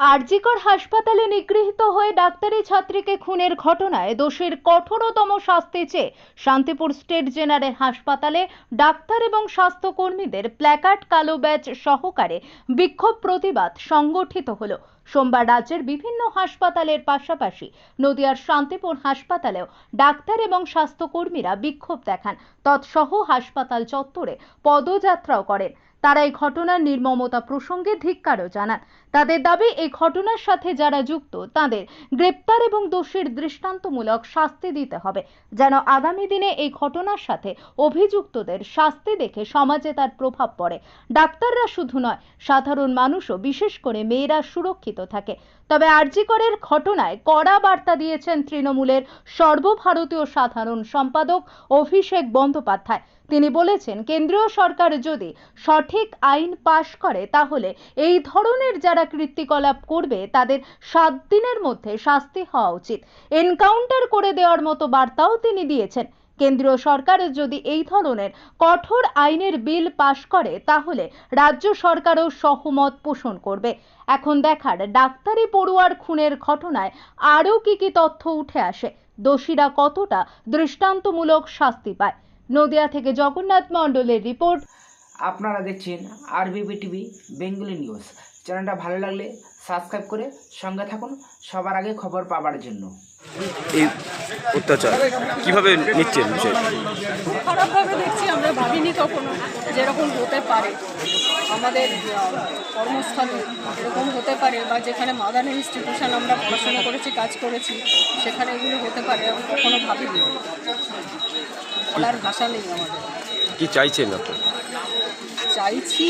আরজিকর হাসপাতালে নিগৃহীত হয়ে ডাক্তারি ছাত্রীকে খুনের ঘটনায় দোষীর কঠোরতম শাস্তি চেয়ে শান্তিপুর স্টেট জেনারেল হাসপাতালে ডাক্তার এবং স্বাস্থ্যকর্মীদের প্ল্যাকার্ড কালো ব্যাচ সহকারে বিক্ষোভ প্রতিবাদ সংগঠিত হলো। সোমবার রাজ্যের বিভিন্ন হাসপাতালের পাশাপাশি নদিয়ার শান্তিপুর হাসপাতালেও ডাক্তার এবং স্বাস্থ্যকর্মীরা বিক্ষোভ দেখান। তৎসহ হাসপাতাল চত্বরে পদযাত্রাও করেন। তারা এই ঘটনার নির্মমতা প্রসঙ্গে ধিক্কারও জানান। তাদের দাবি, এই ঘটনার সাথে যারা যুক্ত, তাদের গ্রেপ্তার এবং দোষীর দৃষ্টান্তমূলক শাস্তি দিতে হবে, যেন আগামী দিনে এই ঘটনার সাথে অভিযুক্তদের শাস্তি দেখে সমাজে তার প্রভাব পড়ে। ডাক্তাররা শুধু নয়, সাধারণ মানুষও, বিশেষ করে মেয়েরা সুরক্ষিত থাকে। তবে আরজিকরের ঘটনায় কড়া বার্তা দিয়েছেন তৃণমূলের সর্বভারতীয় সাধারণ সম্পাদক অভিষেক বন্দ্যোপাধ্যায়। তিনি বলেছেন, কেন্দ্রীয় সরকার যদি সঠিক আইন পাশ করে, তাহলে এই ধরনের যারা কৃত্তিকলাপ করবে, তাদের সাত দিনের মধ্যে শাস্তি হওয়া উচিত। এনকাউন্টার করে দেওয়ার মতো বার্তাও তিনি দিয়েছেন। কেন্দ্রীয় সরকার যদি এই ধরনের কঠোর আইনের বিল পাশ করে, তাহলে রাজ্য সরকারও সহমত পোষণ করবে। এখন দেখার ডাক্তারি পড়ুয়ার খুনের ঘটনায় আরও কি কি তথ্য উঠে আসে, দোষীরা কতটা দৃষ্টান্তমূলক শাস্তি পায়? নদিয়া থেকে জগন্নাথ মণ্ডলের রিপোর্ট। আপনারা দেখছেন আরবিবি টিভি বেঙ্গলি নিউজ চ্যানেলটা ভালো লাগলে সাবস্ক্রাইব করে সঙ্গে থাকুন। সবার আগে খবর পাবার জন্য। এই অত্যাচার কীভাবে নিচ্ছেন বিষয় খারাপভাবে দেখছি আমরা ভাবিনি কখনো যেরকম হতে পারে। আমাদের কর্মস্থলে এরকম হতে পারে বা যেখানে মাদার ইনস্টিটিউশন আমরা পড়াশোনা করেছি কাজ করেছি সেখানে এগুলো হতে পারে কখনো ভাবিনি। বলার ভাষা নেই আমাদের। কি চাইছেন আপনি? চাইছি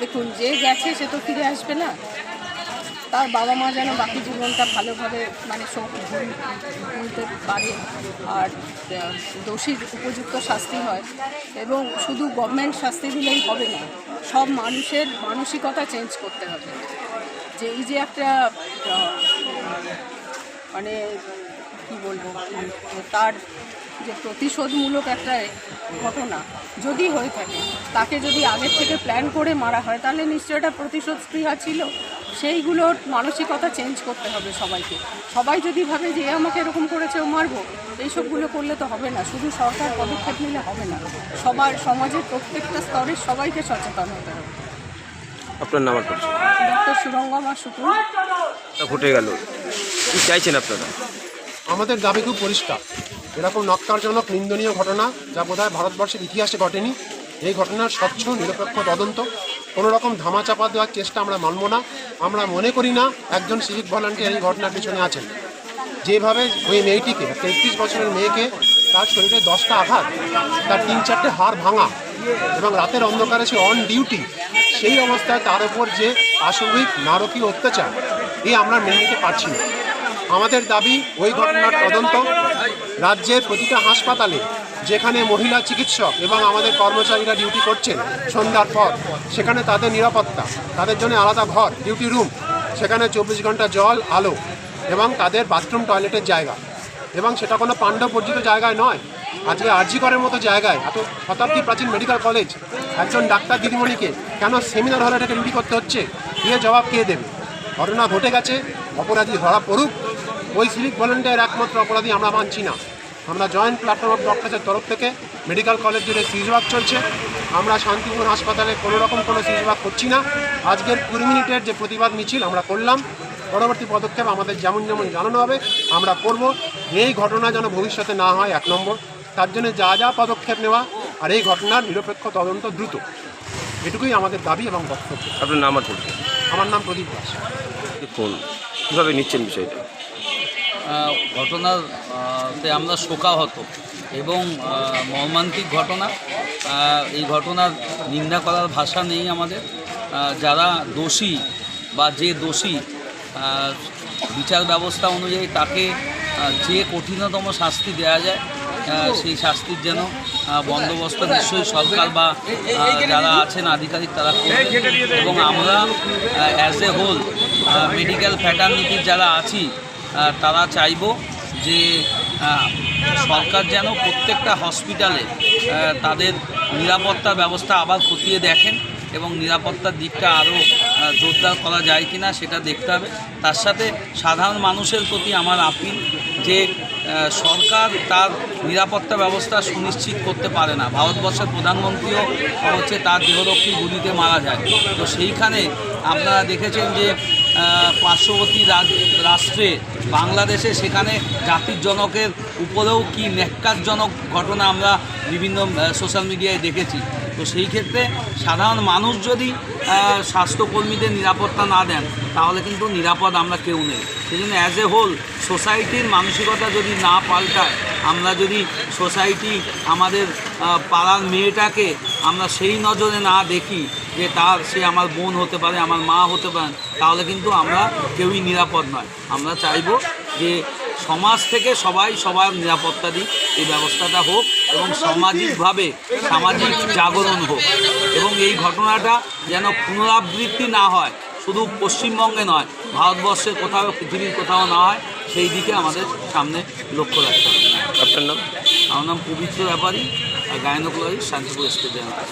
দেখুন, যে গেছে সে তো ফিরে আসবে না। তার বাবা মা যেন বাকি জীবনটা ভালোভাবে মানে সব ভুল- ভুলতে পারে আর দোষীর উপযুক্ত শাস্তি হয়। এবং শুধু গভর্নমেন্ট শাস্তি দিলেই হবে না, সব মানুষের মানসিকতা চেঞ্জ করতে হবে। যে এই যে একটা মানে কি বলব, তার যে প্রতিশোধমূলক একটা ঘটনা যদি হয়ে থাকে, তাকে যদি আগের থেকে প্ল্যান করে মারা হয়, তাহলে নিশ্চয়ই এটা প্রতিশোধ স্পৃহা ছিল। সেইগুলোর মানসিকতা চেঞ্জ করতে হবে সবাইকে। সবাই যদি ভাবে যে আমাকে এরকম করেছে, ও মারবো এইসবগুলো করলে তো হবে না। শুধু সরকার পদক্ষেপ নিলে হবে না। সবার, সমাজের প্রত্যেকটা স্তরের সবাইকে সচেতন হতে হবে। আপনার নাম আর পরিচয়? ডক্টর সুরঙ্গমা শুকুর তা ঘটে গেল। কি চাইছেন আপনারা? আমাদের দাবি খুব পরিষ্কার। এরকম নক্কারজনক নিন্দনীয় ঘটনা যা বোধহয় ভারতবর্ষের ইতিহাসে ঘটেনি এই ঘটনার স্বচ্ছ নিরপেক্ষ তদন্ত কোনো রকম ধামাচাপা দেওয়ার চেষ্টা আমরা মানব না আমরা মনে করি না একজন সিভিক ভলান্টিয়ার এই ঘটনার পিছনে আছেন। যেভাবে ওই মেয়েটিকে তেত্রিশ বছরের মেয়েকে তার শরীরে দশটা আঘাত তার তিন চারটে হাড় ভাঙা এবং রাতের অন্ধকারে সে অন ডিউটি সেই অবস্থায় তার উপর যে পাশবিক নারকীয় অত্যাচার, এই আমরা মেনে নিতে পারছি না। আমাদের দাবি, ওই ঘটনার তদন্ত, রাজ্যের প্রতিটা হাসপাতালে, যেখানে মহিলা চিকিৎসক এবং আমাদের কর্মচারীরা ডিউটি করছেন সন্ধ্যার পর, সেখানে তাদের নিরাপত্তা, তাদের জন্য আলাদা ঘর, ডিউটি রুম, সেখানে চব্বিশ ঘণ্টা জল, আলো এবং তাদের বাথরুম, টয়লেটের জায়গা। এবং সেটা কোনো পাণ্ডব বর্জিত জায়গায় নয়। আজকে আরজি করার মতো জায়গায়, এত শতাব্দী প্রাচীন মেডিকেল কলেজ, একজন ডাক্তার দিদিমণিকে কেন সেমিনার হলে এটাকে ডিউটি করতে হচ্ছে? এর জবাব কে দেবে? ঘটনা ঘটে গেছে, অপরাধী ধরা পড়ুক। ওই সিভিক ভলেন্টিয়ার একমাত্র অপরাধী আমরা মানছি না। আমরা জয়েন্ট প্ল্যাটফর্ম অফ ডক্টরসের তরফ থেকে মেডিকেল কলেজ জুড়ে সিজবাগ চলছে। আমরা শান্তিপুর হাসপাতালে কোনো রকম কোনো সিজবাগ করছি না। আজকের কুড়ি মিনিটের যে প্রতিবাদ মিছিল আমরা করলাম। পরবর্তী পদক্ষেপ আমাদের যেমন যেমন জানানো হবে, আমরা করব। এই ঘটনা যেন ভবিষ্যতে না হয়, এক নম্বর। তার জন্য যা যা পদক্ষেপ নেওয়া, আর এই ঘটনার নিরপেক্ষ তদন্ত দ্রুত। এটুকুই আমাদের দাবি এবং বক্তব্য। আপনার নাম আর পরিচয়? আমার নাম প্রদীপ দাস। দেখুন কীভাবে নিচ্ছেন বিষয়টা? আহ, ঘটনার আহ, তে আমরা শোকাহত এবং মর্মান্তিক ঘটনা। এই ঘটনার নিন্দা করার ভাষা নেই আমাদের। যারা দোষী বা যে দোষী বিচার ব্যবস্থা অনুযায়ী তাকে যে কঠিনতম শাস্তি দেওয়া যায় সেই শাস্তির যেন বন্দোবস্ত নিশ্চয়ই সরকার বা যারা আছেন আধিকারিক তারা এবং আমরা অ্যাজ এ হোল মেডিকেল ফ্যাটার্নিটির যারা আছি তারা চাইব যে সরকার যেন প্রত্যেকটা হসপিটালে তাদের নিরাপত্তা ব্যবস্থা আবার খতিয়ে দেখেন এবং নিরাপত্তার দিকটা আরও জোরদার করা যায় কি না সেটা দেখতে হবে। তার সাথে সাধারণ মানুষের প্রতি আমার আপিল যে সরকার তার নিরাপত্তা ব্যবস্থা সুনিশ্চিত করতে পারে না। ভারতবর্ষের প্রধানমন্ত্রীও হচ্ছে তার দেহরক্ষী গুলিতে মারা যায়। তো সেইখানে আপনারা দেখেছেন যে পার্শ্ববর্তী রাষ্ট্রে বাংলাদেশে সেখানে জাতির জনকের উপরেও কি ন্যাক্কারজনক ঘটনা আমরা বিভিন্ন সোশ্যাল মিডিয়ায় দেখেছি। তো সেই ক্ষেত্রে সাধারণ মানুষ যদি স্বাস্থ্যকর্মীদের নিরাপত্তা না দেন, তাহলে কিন্তু নিরাপদ আমরা কেউ নেই। সেই জন্য অ্যাজ এ হোল সোসাইটির মানসিকতা যদি না পাল্টায়, আমরা যদি সোসাইটি আমাদের পাড়ার মেয়েটাকে আমরা সেই নজরে না দেখি যে তার সে আমার বোন হতে পারে আমার মা হতে পারে তাহলে কিন্তু আমরা কেউই নিরাপদ নয়। আমরা চাইব যে সমাজ থেকে সবাই সবার নিরাপত্তা দিক এই ব্যবস্থাটা হোক এবং সামাজিকভাবে সামাজিক জাগরণ হোক। এবং এই ঘটনাটা যেন পুনরাবৃত্তি না হয় শুধু পশ্চিমবঙ্গে নয় ভারতবর্ষে কোথাও পৃথিবীর কোথাও না হয় সেই দিকে আমাদের সামনে লক্ষ্য রাখতে হবে। আপনার নাম? আমার নাম পবিত্র ব্যাপারী গায়নকুলারি শান্তিপুর জেনারেল